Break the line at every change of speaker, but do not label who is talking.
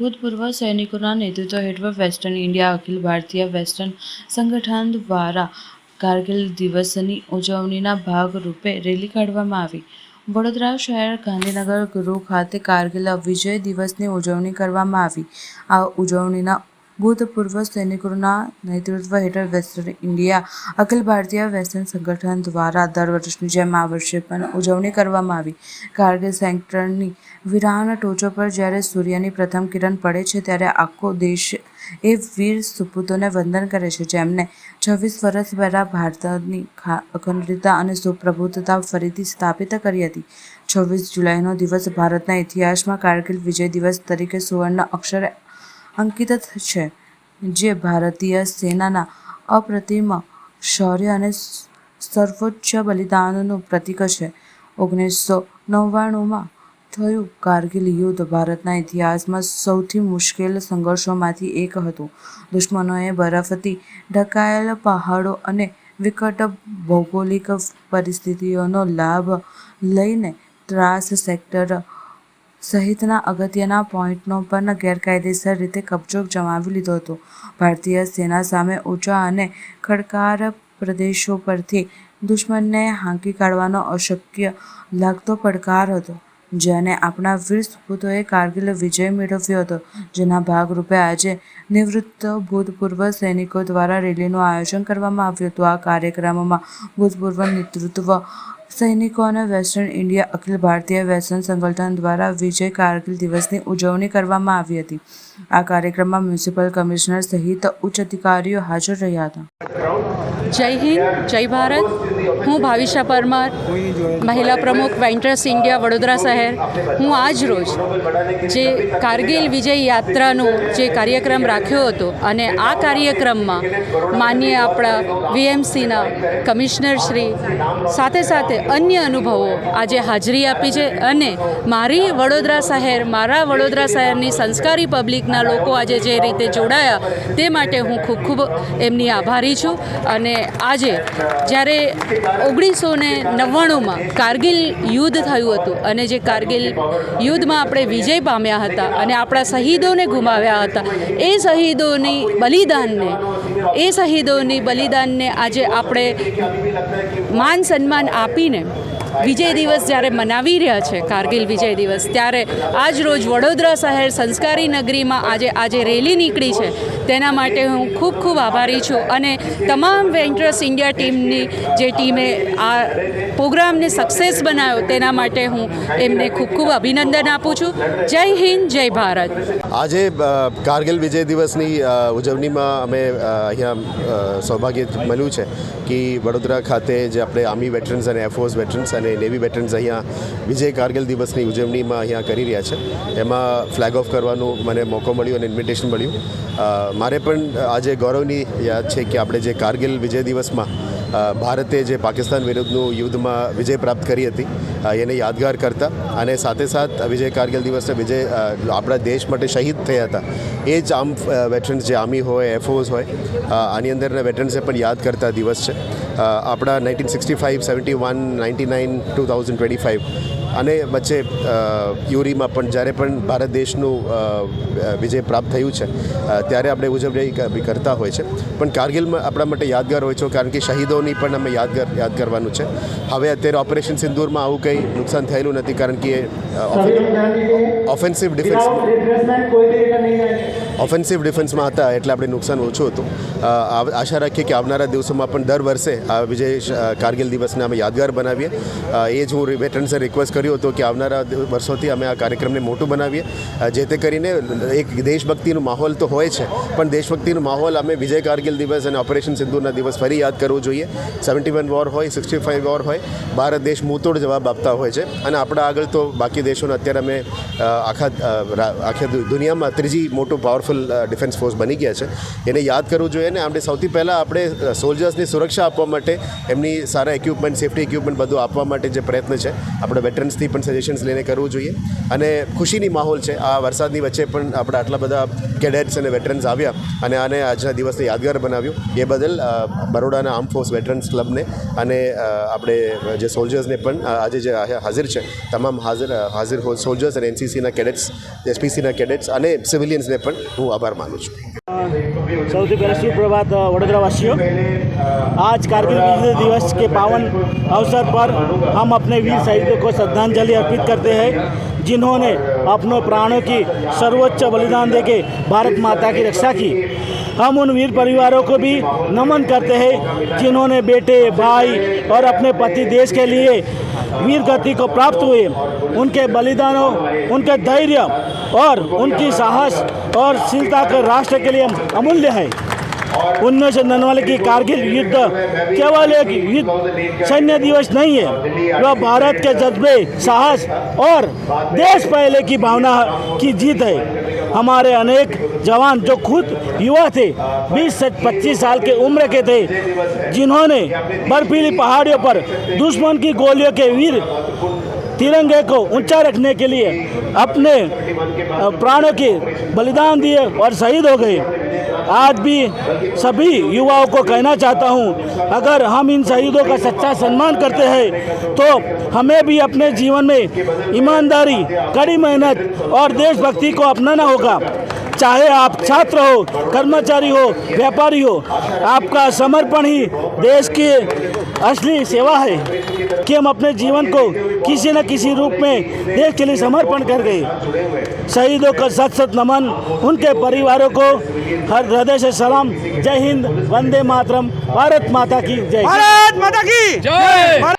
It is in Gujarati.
ભૂતપૂર્વ સૈનિકોના નેતૃત્વ હેઠળ western India, Akhil Bharatiya western સંગઠન દ્વારા કારગિલ દિવસની ઉજવણીના ભાગરૂપે રેલી કાઢવામાં આવી. વડોદરા શહેર ગાંધીનગર ગૃહ ખાતે કારગિલ વિજય દિવસની ઉજવણી કરવામાં આવી. આ ઉજવણીના ભૂતપૂર્વ સૈનિકોના નેતૃત્વ હેઠળ western India, Akhil Bharatiya western સંગઠન દ્વારા દર વર્ષની જેમ આ વર્ષે પણ ઉજવણી કરવામાં આવી. કારગિલ સેક્ટરની વિરાહના ટોચો પર જ્યારે સૂર્યની પ્રથમ કિરણ પડે છે ત્યારે આખો દેશ એ વીર સુપૂતોને વંદન કરે છે, જેમને છવ્વીસ વર્ષ પહેલાં ભારતની અખંડતા અને સુપ્રભુતા ફરીથી સ્થાપિત કરી હતી. છવ્વીસ જુલાઈનો દિવસ ભારતના ઇતિહાસમાં કારગિલ વિજય દિવસ તરીકે સુવર્ણ અક્ષરે અંકિત છે. જે ભારતીય સેનાના અપ્રતિમ શૌર્ય અને સર્વોચ્ચ બલિદાનનું પ્રતીક છે. ઓગણીસો નવ્વાણુંમાં થયું કારગિલ યુદ્ધ ભારતના ઇતિહાસમાં સૌથી મુશ્કેલ સંઘર્ષોમાંથી એક હતું. દુશ્મનોએ બરફથી ઢંકાયેલ પહાડો અને વિકટ ભૌગોલિક પરિસ્થિતિઓનો લાભ લઈને ત્રાસ સેક્ટર સહિતના અગત્યના પોઈન્ટનો પણ ગેરકાયદેસર રીતે કબજો જમાવી લીધો હતો. ભારતીય સેના સામે ઊંચા અને ખડકાર પ્રદેશો પરથી દુશ્મનને હાંકી કાઢવાનો અશક્ય લાગતો પડકાર હતો, જેને આપણા વીર સપૂતોએ કારગિલ વિજય મેળવ્યો હતો. જેના ભાગરૂપે આજે નિવૃત્ત ભૂતપૂર્વ સૈનિકો દ્વારા રેલીનું આયોજન કરવામાં આવ્યું હતું. આ કાર્યક્રમમાં ભૂતપૂર્વ નેતૃત્વ સૈનિકો અને western India Akhil Bharatiya western સંગઠન દ્વારા વિજય કારગિલ દિવસની ઉજવણી કરવામાં આવી હતી. આ કાર્યક્રમમાં મ્યુનિસિપલ કમિશનર સહિત ઉચ્ચ અધિકારીઓ હાજર રહ્યા હતા.
જય હિન્દ, જય ભારત. હું ભાવિશા પરમાર, મહિલા પ્રમુખ વેન્ટર્સ ઇન્ડિયા વડોદરા શહેર. હું આજ રોજ જે કારગિલ વિજય યાત્રાનો જે કાર્યક્રમ રાખ્યો હતો અને આ કાર્યક્રમમાં માન્ય આપણા વીએમસીના કમિશનર શ્રી, સાથે સાથે અન્ય અનુભવો આજે હાજરી આપી છે અને મારી વડોદરા શહેર, મારા વડોદરા શહેરની સંસ્કારી પબ્લિકના લોકો આજે જે રીતે જોડાયા તે માટે હું ખૂબ ખૂબ એમની આભારી છું અને આજે જ્યારે ઓગણીસો ને નવ્વાણુંમાં કારગિલ યુદ્ધ થયું હતું અને જે કારગિલ યુદ્ધમાં આપણે વિજય પામ્યા હતા અને આપણા શહીદોને ગુમાવ્યા હતા, એ શહીદોની બલિદાનને, એ શહીદોની બલિદાનને આજે આપણે માન સન્માન આપીને વિજય દિવસ જ્યારે મનાવી રહ્યા છે, કારગિલ વિજય દિવસ, ત્યારે આજ રોજ વડોદરા શહેર સંસ્કારી નગરીમાં આજે આજે રેલી નીકળી છે. તેના માટે હું ખૂબ ખૂબ આભારી છું અને તમામ વેન્ટ્રસ ઇન્ડિયા ટીમની જે ટીમે આ પ્રોગ્રામને સક્સેસ બનાવ્યો તેના માટે હું એમને ખૂબ ખૂબ અભિનંદન આપું છું. જય હિન્દ, જય ભારત.
આજે કારગિલ વિજય દિવસની ઉજવણીમાં અમે અહીંયા સૌભાગ્ય મળ્યું છે કે વડોદરા ખાતે જે આપણે આર્મી વેટરન્સ અને એરફોર્સ વેટરન્સ અને નેવી વેટરન્સ અહીંયા વિજય કારગિલ દિવસની ઉજવણીમાં અહીંયા કરી રહ્યા છે. એમાં ફ્લેગ ઓફ કરવાનું મને મોકો મળ્યો અને ઇન્વિટેશન મળ્યું. મારે પણ આજે ગૌરવની યાદ છે કે આપણે જે કારગિલ વિજય દિવસમાં ભારતે જે પાકિસ્તાન વિરુદ્ધનું યુદ્ધમાં વિજય પ્રાપ્ત કરી હતી એને યાદગાર કરતા અને સાથે સાથ વિજય કારગિલ દિવસે વિજય આપણા દેશ માટે શહીદ થયા હતા. એ જ આમ વેટરન્સ જે આર્મી હોય એરફોર્સ હોય આની અંદરના વેટરન્સને પણ યાદ કરતા દિવસ છે. આપણા nineteen sixty five seventy one ninety nine two thousand twenty five અને વચ્ચે યુરીમાં પણ જ્યારે પણ ભારત દેશનું વિજય પ્રાપ્ત થયું છે ત્યારે આપણે ઉજવણી કરતા હોય છે. પણ કારગિલમાં આપણા માટે યાદગાર હોય છે કારણ કે શહીદોની પણ અમે યાદગાર યાદ કરવાનું છે. હવે અત્યારે ઓપરેશન સિંદૂરમાં આવું કંઈ નુકસાન થયેલું નથી કારણ કે ઓફેન્સિવ ડિફેન્સ ઓફેન્સિવ ડિફેન્સમાં હતા એટલે આપણે નુકસાન ઓછું હતું. આશા રાખીએ કે આવનારા દિવસોમાં પણ દર વર્ષે આ વિજય કારગિલ દિવસને અમે યાદગાર બનાવીએ. એ જ હું વેટરન્સે રિક્વેસ્ટ કર્યો હતો કે આવનારા વર્ષોથી અમે આ કાર્યક્રમને મોટું બનાવીએ. જે તે કરીને એક દેશભક્તિનું માહોલ તો હોય છે, પણ દેશભક્તિનું માહોલ અમે વિજય કારગિલ દિવસ અને ઓપરેશન સિંધુના દિવસ ફરી યાદ કરવો જોઈએ. સેવન્ટી વન વોર હોય સિક્સટી ફાઇવ વોર હોય, ભારત દેશ મૂતોડ જવાબ આપતા હોય છે. અને આપણા આગળ તો બાકી દેશોને અત્યારે અમે આખી આખા દુનિયામાં ત્રીજી મોટું પાવરફુલ પાવરફુલ ડિફેન્સ ફોર્સ બની ગયા છે. એને યાદ કરવું જોઈએ ને આપણે સૌથી પહેલાં આપણે સોલ્જર્સની સુરક્ષા આપવા માટે, એમની સારા ઇક્વિપમેન્ટ સેફ્ટી ઇક્વિપમેન્ટ બધું આપવા માટે જે પ્રયત્ન છે, આપણે વેટરન્સથી પણ સજેશન્સ લઈને કરવું જોઈએ. અને ખુશીની માહોલ છે, આ વરસાદની વચ્ચે પણ આપણે આટલા બધા કેડેટ્સ અને વેટરન્સ આવ્યા અને આને આજના દિવસને યાદગાર બનાવ્યું. એ બદલ બરોડાના આર્મ ફોર્સ વેટરન્સ ક્લબને અને આપણે જે સોલ્જર્સને પણ આજે જે હાજર છે, તમામ હાજર હાજર સોલ્જર્સ અને એનસીસીના કેડેટ્સ એસપીસીના કેડેટ્સ અને સિવિલિયન્સને પણ हूँ आभार मानु सबसे
पहले सुप्रभात સુપ્રભાત आज कारगिल विजय दिवस के पावन अवसर पर हम अपने वीर शहीदों को श्रद्धांजलि अर्पित करते हैं जिन्होंने अपनों प्राणों की सर्वोच्च बलिदान देके भारत माता की रक्षा की हम उन वीर परिवारों को भी नमन करते हैं जिन्होंने बेटे भाई और अपने पति देश के लिए वीर गति को प्राप्त हुए उनके बलिदानों उनके धैर्य और उनकी साहस और शीलता के राष्ट्र के लिए अमूल्य है उन्नीस सौ निन्यानवे की कारगिल युद्ध केवल एक युद्ध सैन्य दिवस नहीं है। वह भारत के जज्बे, साहस और देश पहले की भावना की जीत है। हमारे अनेक जवान जो खुद युवा थे 20 से 25 साल के उम्र के थे, जिन्होंने बर्फीली पहाड़ियों पर दुश्मन की गोलियों के वीर तिरंगे को ऊँचा रखने के लिए अपने प्राणों की बलिदान दिए और शहीद हो गए। आज भी सभी युवाओं को कहना चाहता हूँ, अगर हम इन शहीदों का सच्चा सम्मान करते हैं तो हमें भी अपने जीवन में ईमानदारी कड़ी मेहनत और देशभक्ति को अपनाना होगा। चाहे आप छात्र हो कर्मचारी हो व्यापारी हो आपका समर्पण ही देश की असली सेवा है कि हम अपने जीवन को किसी न किसी रूप में देश के लिए समर्पण कर गए शहीदों का सत सत नमन उनके परिवारों को हर हृदय से सलाम जय हिंद वंदे मातरम भारत माता की जय
भारत माता की जय